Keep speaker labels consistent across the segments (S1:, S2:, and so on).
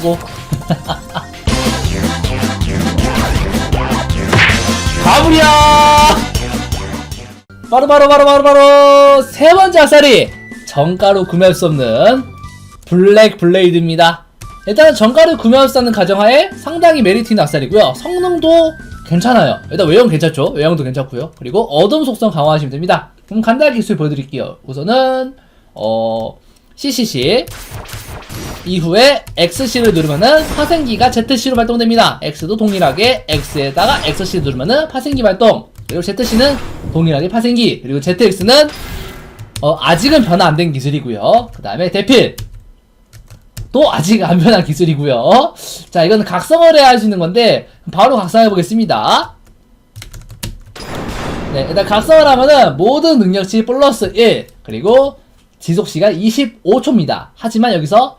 S1: 수고. 가불이야! 바로 바로 바로 바로 바로 세 번째 악사리 정가로 구매할 수 없는 블랙 블레이드입니다. 일단 정가로 구매할 수 없는 가정하에 상당히 메리트 있는 악사리고요. 성능도 괜찮아요. 일단 외형 괜찮죠? 외형도 괜찮고요. 그리고 어둠 속성 강화하시면 됩니다. 그럼 간단하게 기술 보여드릴게요. 우선은 어 CCC 이후에 XC를 누르면은 파생기가 ZC로 발동됩니다. X도 동일하게 X에다가 XC 누르면은 파생기 발동. 그리고 ZC는 동일하게 파생기. 그리고 ZX는 어, 아직은 변화 안 된 기술이고요. 그 다음에 대필. 또 아직 안 변한 기술이고요. 자, 이거는 각성을 해야 할 수 있는 건데 바로 각성해 보겠습니다. 네, 일단 각성을 하면은 모든 능력치 플러스 1 그리고 지속 시간 25초입니다. 하지만 여기서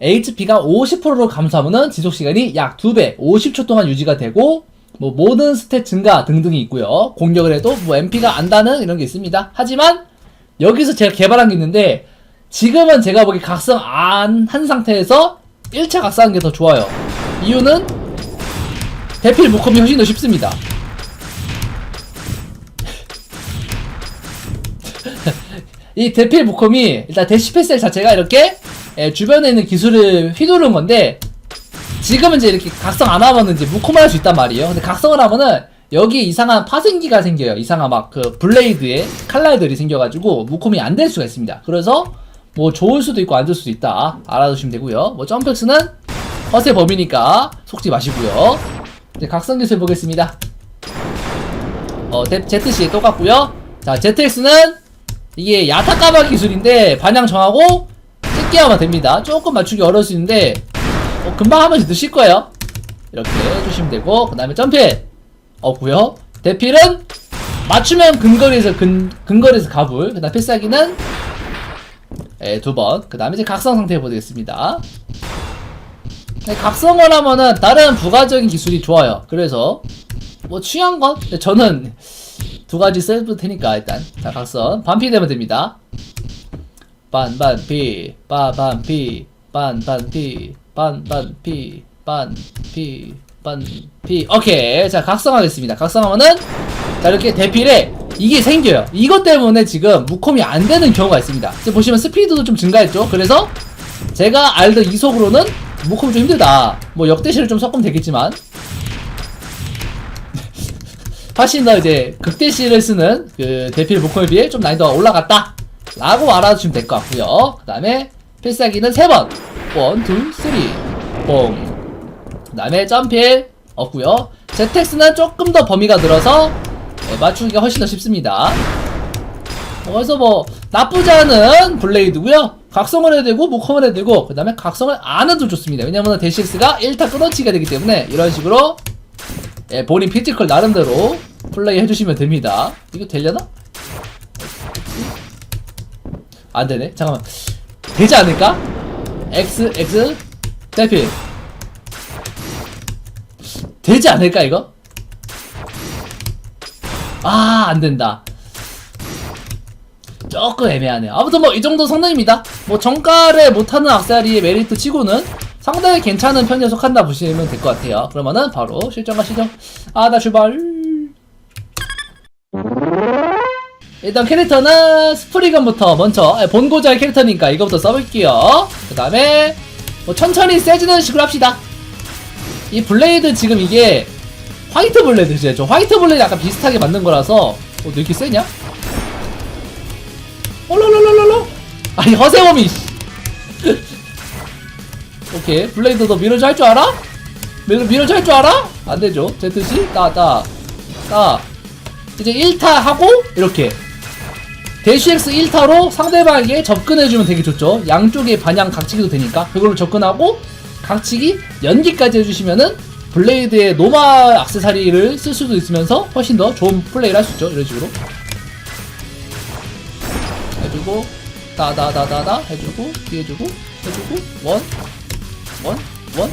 S1: HP가 50%로 감소하면은 지속 시간이 약 2배, 50초 동안 유지가 되고 뭐 모든 스탯 증가 등등이 있고요. 공격을 해도 뭐 MP가 안다는 이런 게 있습니다. 하지만 여기서 제가 개발한 게 있는데 지금은 제가 보기 각성 안 한 상태에서 1차 각성한 게더 좋아요. 이유는 대필 묶음이 훨씬 더 쉽습니다. 이 대필 묶음이 일단 대시패셀 자체가 이렇게 예, 주변에 있는 기술을 휘두른 건데 지금은 이제 이렇게 각성 안 하면은 이제 묶음을 할 수 있단 말이에요. 근데 각성을 하면은 여기에 이상한 파생기가 생겨요. 이상한 막 그 블레이드에 칼날들이 생겨가지고 묶음이 안 될 수가 있습니다. 그래서 뭐 좋을 수도 있고 안 좋을 수도 있다. 알아두시면 되고요. 뭐 점프엑스는 허세 범위니까 속지 마시고요. 이제 각성 기술 보겠습니다. 어, 데- ZC 똑같고요. 자, ZX는 이게 야타까바 기술인데 반향 정하고 찍게 하면 됩니다. 조금 맞추기 어려울 수 있는데 어, 금방 하면 드실 거예요. 이렇게 해주시면 되고 그 다음에 점필 없고요. 대필은 맞추면 근거리에서 근, 근거리에서 가불 그 다음 필살기는 예, 두 번. 그 다음에 이제 각성 상태 보겠습니다. 네, 각성을 하면은 다른 부가적인 기술이 좋아요. 그래서 뭐 취한 건 저는 두 가지 써볼 테니까 일단 자 각성 반피 되면 됩니다. 반반피 빠반피 반반피 반반피 반피 반피 오케이 자 각성하겠습니다. 각성하면은 자 이렇게 대필에 이게 생겨요. 이것 때문에 지금 무콤이 안 되는 경우가 있습니다. 지금 보시면 스피드도 좀 증가했죠. 그래서 제가 알던 이속으로는 무콤이 좀 힘들다. 뭐 역대시를 좀 섞으면 되겠지만 훨씬 더 이제 극대시를 쓰는 그 대필 무콤에 비해 좀 난이도가 올라갔다. 라고 알아주시면 될 것 같고요. 그 다음에 필살기는 3번. 1, 2, 3. 뽕. 그 다음에 점필 없고요. ZX는 조금 더 범위가 늘어서 네, 맞추기가 훨씬 더 쉽습니다. 그래서 뭐 나쁘지 않은 블레이드고요. 각성을 해도 되고 목컴을 해도 되고 그 다음에 각성을 안 해도 좋습니다. 왜냐면 데시엑스가 1타 끊어치기가 되기 때문에 이런 식으로 예, 본인 피지컬 나름대로 플레이 해주시면 됩니다. 이거 되려나? 안 되네. 잠깐만. 되지 않을까? X, X, 대필. 되지 않을까, 이거? 아, 안 된다. 조금 애매하네요. 아무튼 뭐 이 정도 성능입니다. 뭐 정가를 못하는 악세사리의 메리트 치고는 상당히 괜찮은 편에 속한다 보시면 될 것 같아요. 그러면은 바로 실전 가시죠. 아, 나 출발. 일단 캐릭터는 스프리건부터 먼저 아, 본고자의 캐릭터니까 이거부터 써볼게요. 그 다음에 뭐 천천히 세지는 식으로 합시다. 이 블레이드 지금 이게 화이트 블레이드죠. 저 화이트 블레이드 약간 비슷하게 만든 거라서 어, 너 이렇게 세냐? 올라라라라라 아니 허세범이 씨. 오케이 블레이드 너 미러즈 할줄 알아? 밀, 미러즈 할줄 알아? 안되죠 ZC 따따따 이제 1타 하고 이렇게 대쉬X 1타로 상대방에게 접근해주면 되게 좋죠. 양쪽에 반향 각치기도 되니까 그걸로 접근하고 각치기 연기까지 해주시면은 블레이드의 노마 악세사리를 쓸 수도 있으면서 훨씬 더 좋은 플레이를 할 수 있죠. 이런 식으로. 해주고 따다다다다 해주고 뒤해주고 해주고 원 원? 원?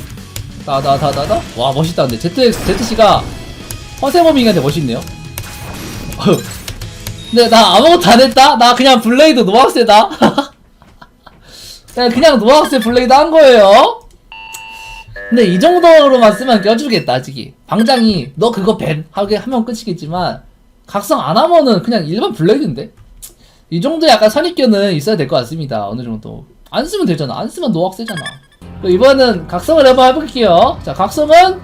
S1: 따다다다다. 와 멋있다. 근데 Z, ZC가 허세범이한테 멋있네요 근데 나 아무것도 안 했다? 나 그냥 블레이드 노악세다. 그냥 그냥 노악세 블레이드 한 거예요. 근데 이 정도로만 쓰면 껴주겠다 아직이. 방장이 너 그거 밴 하게 하면 끝이겠지만 각성 안 하면은 그냥 일반 블랙인데? 이 정도 약간 선입견은 있어야 될 것 같습니다 어느 정도. 안 쓰면 되잖아. 안 쓰면 노학세잖아. 이번은 각성을 한번 해볼게요. 자 각성은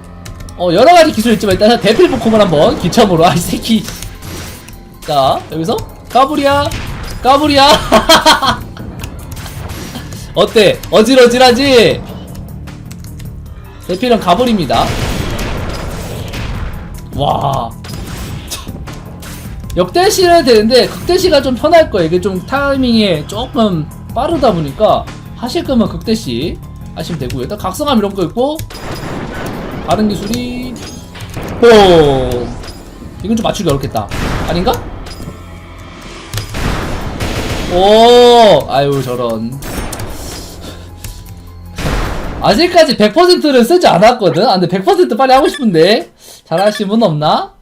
S1: 어 여러 가지 기술이 있지만 일단 대필 포콤을 한번 기첨으로 아이 새끼 자 여기서 까불이야. 까불이야. 어때? 어질어질하지? 대필은 가불입니다. 와. 역대시를 되는데 극대시가 좀 편할 거예요. 이게 좀 타이밍이 조금 빠르다 보니까 하실 거면 극대시 하시면 되고요. 일단 각성함 이런 거 있고 다른 기술이 오 이건 좀 맞추기 어렵겠다. 아닌가? 오 아유 저런. 아직까지 100%를 쓰지 않았거든? 아 근데 100% 빨리 하고 싶은데? 잘하신 분 없나?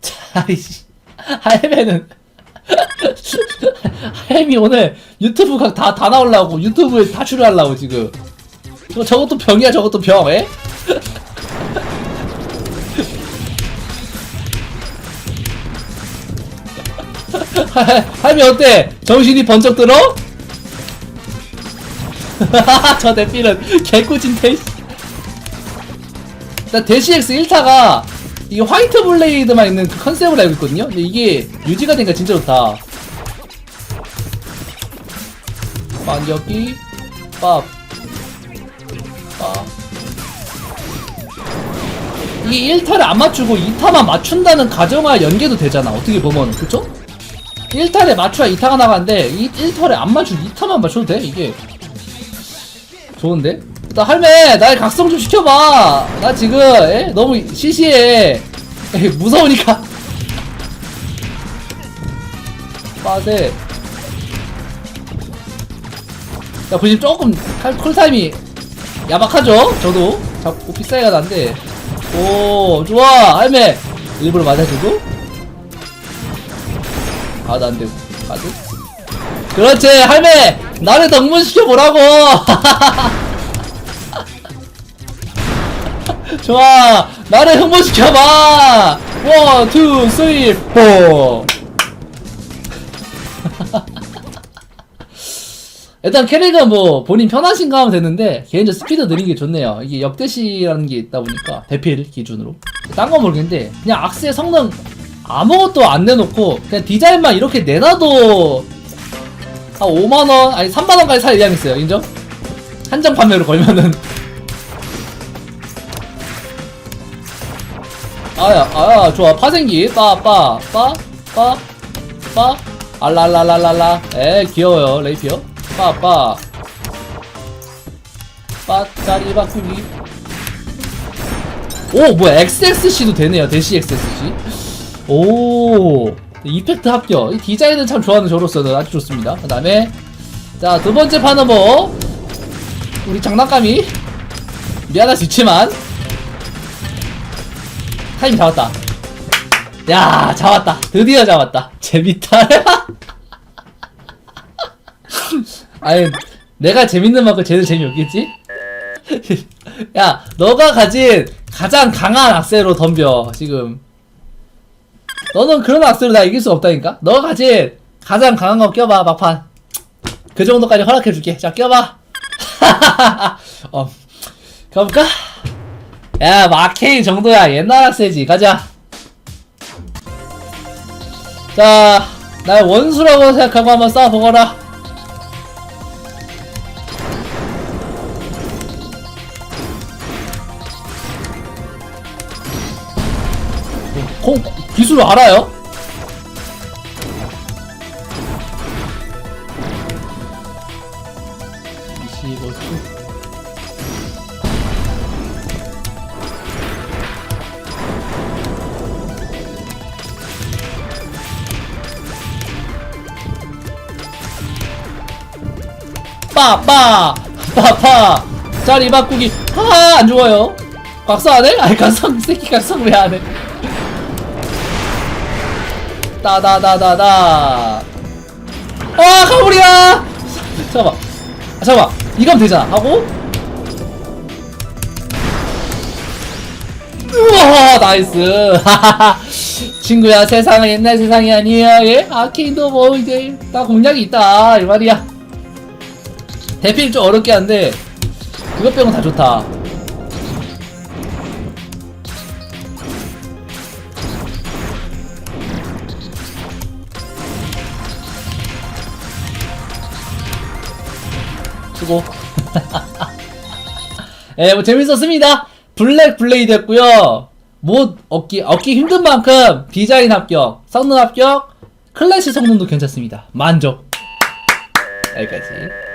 S1: 자 이씨. 할매는 할미 오늘 유튜브 각 다, 다 나오려고 유튜브에 다 출연하려고 지금. 저, 저것도 병이야 저것도 병 에? 할미 어때? 정신이 번쩍 들어? 저 대필은 개꿀진데 일단 대시엑스 1타가 이 화이트 블레이드만 있는 그 컨셉으로 알고 있거든요 근데 이게 유지가 되니까 진짜 좋다 반격기 밥 밥. 이 1타를 안 맞추고 2타만 맞춘다는 가정하에 연계도 되잖아 어떻게 보면 그쵸? 1타에 맞춰야 2타가 나가는데 이 1타에 안 맞추고 2타만 맞춰도 돼 이게. 좋은데? 일단 할매 날 각성 좀 시켜봐. 나 지금 에? 너무 시시해. 에, 무서우니까. 빠세. 야 보시면 조금 칼- 쿨타임이 야박하죠? 저도? 자꾸 픽사이가 난데. 오 좋아 할매. 일부러 맞아주고 가도 안되고 가도 그렇지 할매! 나를 덕문시켜보라고! 좋아. 나를 흥분시켜봐. 원, 투, 쓰리, 포. 일단 캐릭은 뭐 본인 편하신가 하면 되는데 개인적 스피드 느린 게 좋네요. 이게 역대시라는 게 있다 보니까 대필 기준으로. 딴 건 모르겠는데 그냥 악세 성능 아무것도 안 내놓고 그냥 디자인만 이렇게 내놔도 한 5만원 아니 3만원까지 살 의향 있어요. 인정? 한정 판매로 걸면은. 아야 아야 좋아. 파생기. 빠빠빠빠빠. 알랄랄랄랄라. 에 귀여워요. 레이피어 빠빠. 빠짜리 바꾸기. 오 뭐야. XXC도 되네요. 대시 XXC 오. 이펙트 합격. 이 디자인은 참 좋아하는 저로서는 아주 좋습니다. 그 다음에 자 두 번째 판은 뭐 우리 장난감이 미안할 수 있지만 타임 잡았다. 야 잡았다. 드디어 잡았다. 재밌다. 아니 내가 재밌는 만큼 쟤는 재미없겠지? 야 너가 가진 가장 강한 악세로 덤벼 지금 너는 그런 악세로 나 이길 수 없다니까? 너가 가진 가장 강한 거 껴봐 막판. 그 정도까지 허락해줄게. 자 껴봐. 어 가볼까? 야 마케인 정도야. 옛날 악세지. 가자. 자 날 원수라고 생각하고 한번 싸워보거라. 공 기술 알아요? 빠빠 빠빠 자리 바꾸기 하안 좋아요 각성 안 해? 아니 각성 이 새끼 각성 왜 안 해? 따다다다다. 아 가물이야! 잠깐만. 아, 잠깐만. 이거면 되잖아. 하고. 우와 나이스. 친구야 세상은 옛날 세상이 아니야. 예? 아케이도 뭐 이제 다 공략이 있다. 이 말이야. 대필 좀 어렵게 한데 그것 빼고는 다 좋다 수고 예, 뭐 재밌었습니다. 블랙 블레이드였고요. 못 얻기 얻기 힘든 만큼 디자인 합격, 성능 합격, 클래시 성능도 괜찮습니다. 만족. 여기까지.